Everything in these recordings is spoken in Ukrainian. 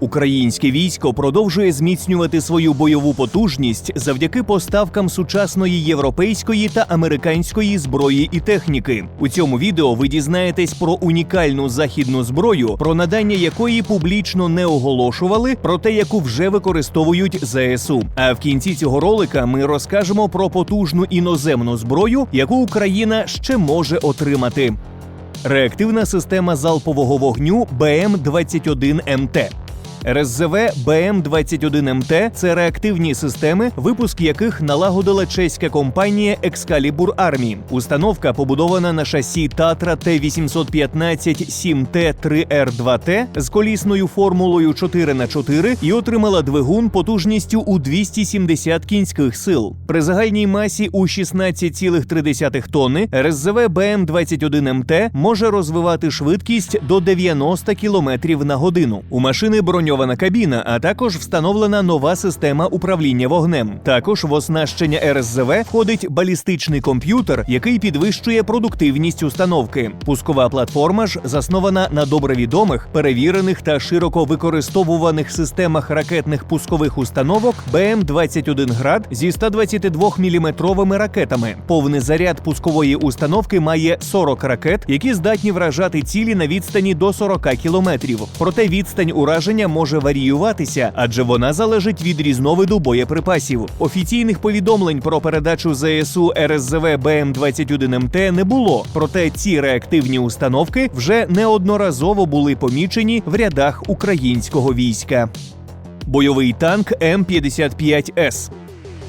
Українське військо продовжує зміцнювати свою бойову потужність завдяки поставкам сучасної європейської та американської зброї і техніки. У цьому відео ви дізнаєтесь про унікальну західну зброю, про надання якої публічно не оголошували, проте яку вже використовують ЗСУ. А в кінці цього ролика ми розкажемо про потужну іноземну зброю, яку Україна ще може отримати. Реактивна система залпового вогню БМ-21МТ. РСЗВ БМ-21МТ – це реактивні системи, випуск яких налагодила чеська компанія Excalibur Army. Установка побудована на шасі Татра Т-815 7Т-3Р2Т з колісною формулою 4х4 і отримала двигун потужністю у 270 кінських сил. При загальній масі у 16,3 тонни РСЗВ БМ-21МТ може розвивати швидкість до 90 км на годину. У машини броньована кабіна, а також встановлена нова система управління вогнем. Також в оснащення РСЗВ входить балістичний комп'ютер, який підвищує продуктивність установки. Пускова платформа ж заснована на добре відомих, перевірених та широко використовуваних системах ракетних пускових установок БМ-21 град зі 122 мм ракетами. Повний заряд пускової установки має 40 ракет, які здатні вражати цілі на відстані до 40 кілометрів. Проте відстань ураження може варіюватися, адже вона залежить від різновиду боєприпасів. Офіційних повідомлень про передачу ЗСУ РСЗВ БМ-21МТ не було. Проте ці реактивні установки вже неодноразово були помічені в рядах українського війська. Бойовий танк М-55С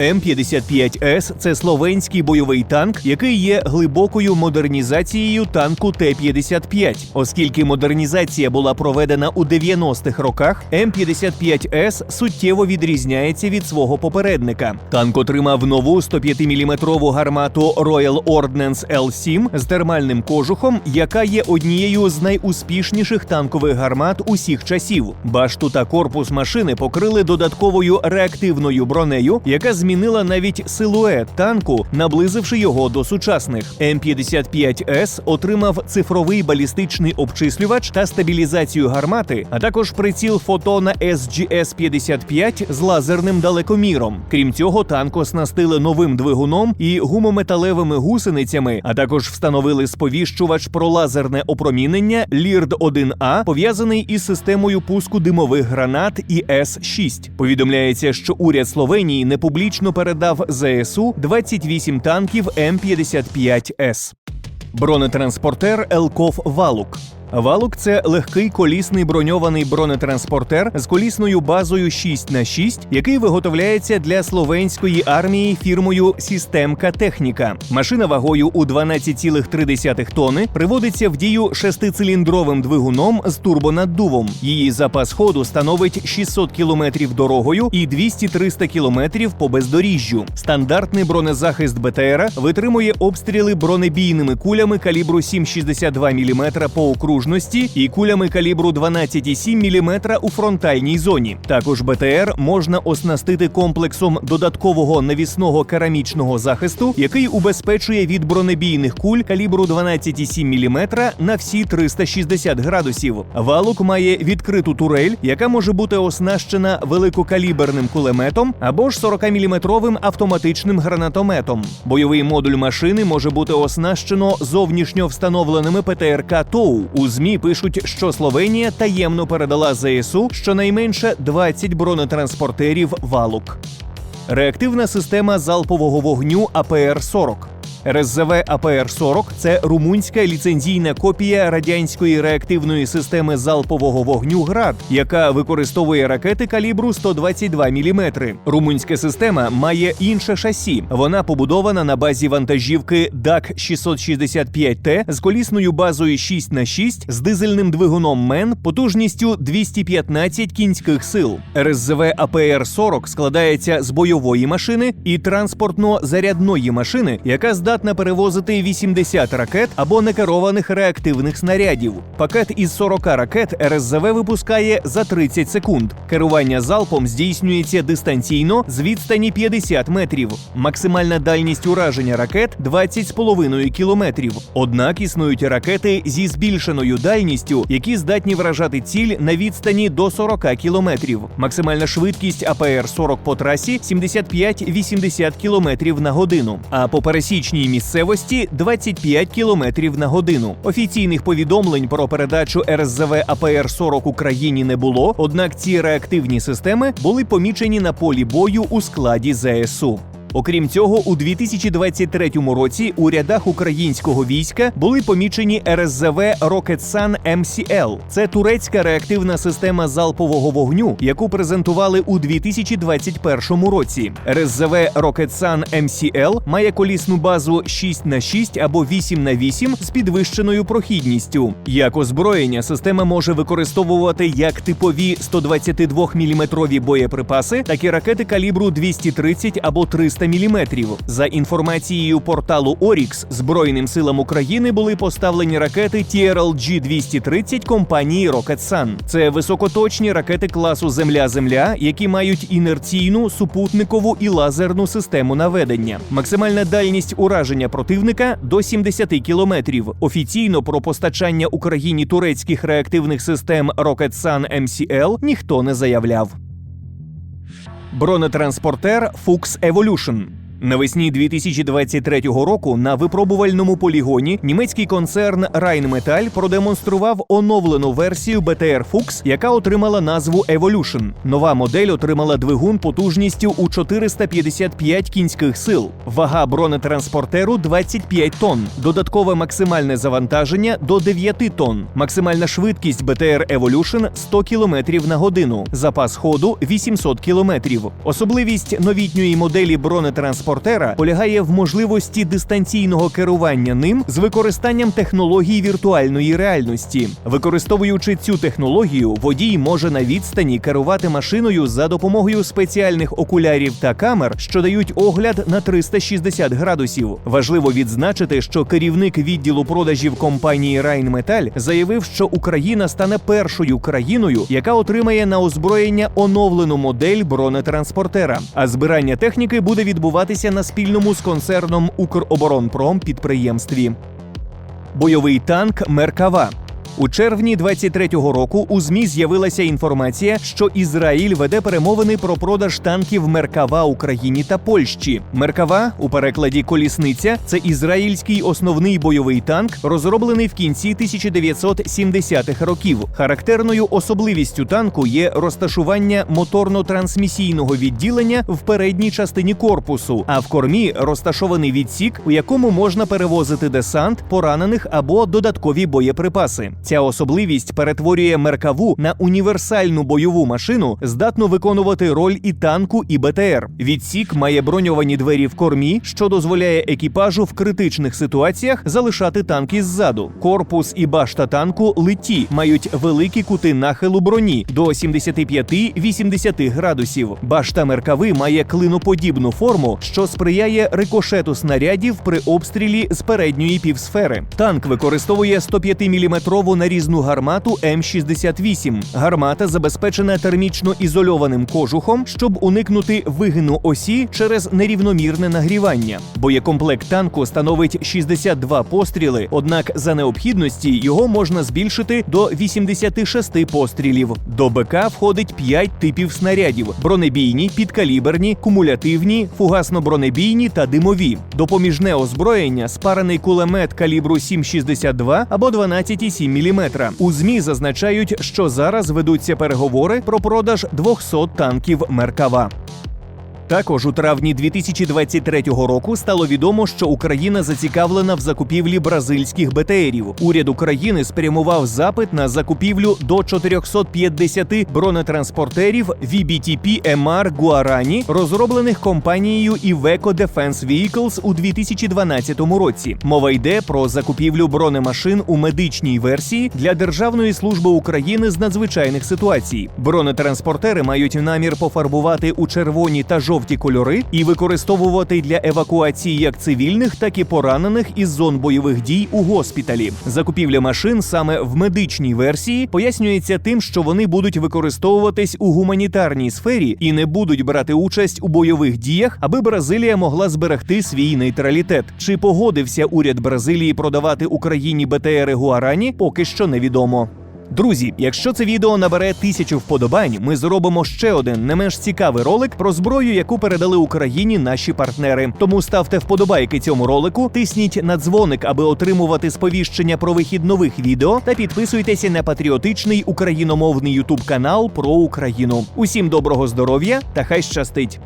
М-55С – це словенський бойовий танк, який є глибокою модернізацією танку Т-55. Оскільки модернізація була проведена у 90-х роках, М-55С суттєво відрізняється від свого попередника. Танк отримав нову 105-мм гармату Royal Ordnance L7 з термальним кожухом, яка є однією з найуспішніших танкових гармат усіх часів. Башту та корпус машини покрили додатковою реактивною бронею, яка змінила навіть силует танку, наблизивши його до сучасних. М-55С отримав цифровий балістичний обчислювач та стабілізацію гармати, а також приціл фотона SGS-55 з лазерним далекоміром. Крім цього, танк оснастили новим двигуном і гумометалевими гусеницями, а також встановили сповіщувач про лазерне опромінення лірд 1 а пов'язаний із системою пуску димових гранат і С-6. Повідомляється, що уряд Словенії не публічно передав ЗСУ 28 танків М-55С. Бронетранспортер Елков Валук. Валук це легкий колісний броньований бронетранспортер з колісною базою 6 х 6 який виготовляється для словенської армії фірмою Системка Техніка. Машина вагою у 12,3 тонни приводиться в дію шестициліндровим двигуном з турбонаддувом. Її запас ходу становить 600 км дорогою і 200-300 км по бездоріжжю. Стандартний бронезахист БТР витримує обстріли бронебійними кулями калібру 7,62 мм по окружності і кулями калібру 12,7 мм у фронтальній зоні. Також БТР можна оснастити комплексом додаткового навісного керамічного захисту, який убезпечує від бронебійних куль калібру 12,7 мм на всі 360 градусів. Валук має відкриту турель, яка може бути оснащена великокаліберним кулеметом або ж 40-мм автоматичним гранатометом. Бойовий модуль машини може бути оснащено зовнішньо встановленими ПТРК ТОУ. У ЗМІ пишуть, що Словенія таємно передала ЗСУ щонайменше 20 бронетранспортерів валук. Реактивна система залпового вогню АПР-40. РСЗВ АПР-40 – це румунська ліцензійна копія радянської реактивної системи залпового вогню ГРАД, яка використовує ракети калібру 122 мм. Румунська система має інше шасі. Вона побудована на базі вантажівки DAC 665T з колісною базою 6 х 6 з дизельним двигуном МЕН потужністю 215 кінських сил. РСЗВ АПР-40 складається з бойової машини і транспортно-зарядної машини, яка здатна здатна перевозити 80 ракет або некерованих реактивних снарядів. Пакет із 40 ракет РСЗВ випускає за 30 секунд. Керування залпом здійснюється дистанційно з відстані 50 метрів. Максимальна дальність ураження ракет 20,5 кілометрів. Однак існують ракети зі збільшеною дальністю, які здатні вражати ціль на відстані до 40 кілометрів. Максимальна швидкість АПР-40 по трасі 75-80 кілометрів на годину, а по пересічній місцевості 25 кілометрів на годину. Офіційних повідомлень про передачу РСЗВ АПР-40 Україні не було, однак ці реактивні системи були помічені на полі бою у складі ЗСУ. Окрім цього, у 2023 році у рядах українського війська були помічені РСЗВ Рокетсан МСЛ. Це турецька реактивна система залпового вогню, яку презентували у 2021 році. РСЗВ Рокетсан МСЛ має колісну базу 6 на 6 або 8 на 8 з підвищеною прохідністю. Як озброєння система може використовувати як типові 122 мм боєприпаси, так і ракети калібру 230 або 300 мм. За інформацією порталу Орікс, Збройним силам України були поставлені ракети TRLG-230 компанії Roketsan. Це високоточні ракети класу Земля-Земля, які мають інерційну, супутникову і лазерну систему наведення. Максимальна дальність ураження противника до 70 кілометрів. Офіційно про постачання Україні турецьких реактивних систем Roketsan MCL ніхто не заявляв. Бронетранспортер Fuchs Evolution. Навесні 2023 року на випробувальному полігоні німецький концерн Rheinmetall продемонстрував оновлену версію БТР Fuchs, яка отримала назву Evolution. Нова модель отримала двигун потужністю у 455 кінських сил. Вага бронетранспортеру 25 тонн. Додаткове максимальне завантаження до 9 тонн. Максимальна швидкість БТР Evolution 100 км на годину. Запас ходу 800 км. Особливість новітньої моделі бронетранспортера полягає в можливості дистанційного керування ним з використанням технологій віртуальної реальності. Використовуючи цю технологію, водій може на відстані керувати машиною за допомогою спеціальних окулярів та камер, що дають огляд на 360 градусів. Важливо відзначити, що керівник відділу продажів компанії Rheinmetall заявив, що Україна стане першою країною, яка отримає на озброєння оновлену модель бронетранспортера. А збирання техніки буде відбуватися на спільному з концерном Укроборонпром підприємстві. Бойовий танк Меркава. У червні 23-го року у змі з'явилася інформація, що Ізраїль веде перемовини про продаж танків Меркава Україні та Польщі. Меркава у перекладі колісниця це ізраїльський основний бойовий танк, розроблений в кінці 1970-х років. Характерною особливістю танку є розташування моторно-трансмісійного відділення в передній частині корпусу, а в кормі розташований відсік, у якому можна перевозити десант, поранених або додаткові боєприпаси. Ця особливість перетворює меркаву на універсальну бойову машину, здатну виконувати роль і танку, і БТР. Відсік має броньовані двері в кормі, що дозволяє екіпажу в критичних ситуаціях залишати танки ззаду. Корпус і башта танку литі мають великі кути нахилу броні до 75-80 градусів. Башта меркави має клиноподібну форму, що сприяє рикошету снарядів при обстрілі з передньої півсфери. Танк використовує 105-мм нарізну гармату М68. Гармата забезпечена термічно ізольованим кожухом, щоб уникнути вигину осі через нерівномірне нагрівання. Боєкомплект танку становить 62 постріли, однак за необхідності його можна збільшити до 86 пострілів. До БК входить 5 типів снарядів: бронебійні, підкаліберні, кумулятивні, фугасно-бронебійні та димові. Допоміжне озброєння спарений кулемет калібру 7,62 або 12,7 мм. У змі зазначають, що зараз ведуться переговори про продаж 200 танків Меркава. Також у травні 2023 року стало відомо, що Україна зацікавлена в закупівлі бразильських БТРів. Уряд України спрямував запит на закупівлю до 450 бронетранспортерів VBTP MR Guarani, розроблених компанією Iveco Defense Vehicles у 2012 році. Мова йде про закупівлю бронемашин у медичній версії для Державної служби України з надзвичайних ситуацій. Бронетранспортери мають намір пофарбувати у червоні та жовті жовті кольори і використовувати для евакуації як цивільних, так і поранених із зон бойових дій у госпіталі. Закупівля машин саме в медичній версії пояснюється тим, що вони будуть використовуватись у гуманітарній сфері і не будуть брати участь у бойових діях, аби Бразилія могла зберегти свій нейтралітет. Чи погодився уряд Бразилії продавати Україні БТРи Гуарані, поки що невідомо. Друзі, якщо це відео набере тисячу вподобань, ми зробимо ще один не менш цікавий ролик про зброю, яку передали Україні наші партнери. Тому ставте вподобайки цьому ролику, тисніть на дзвоник, аби отримувати сповіщення про вихід нових відео, та підписуйтеся на патріотичний україномовний ютуб канал про Україну. Усім доброго здоров'я та хай щастить!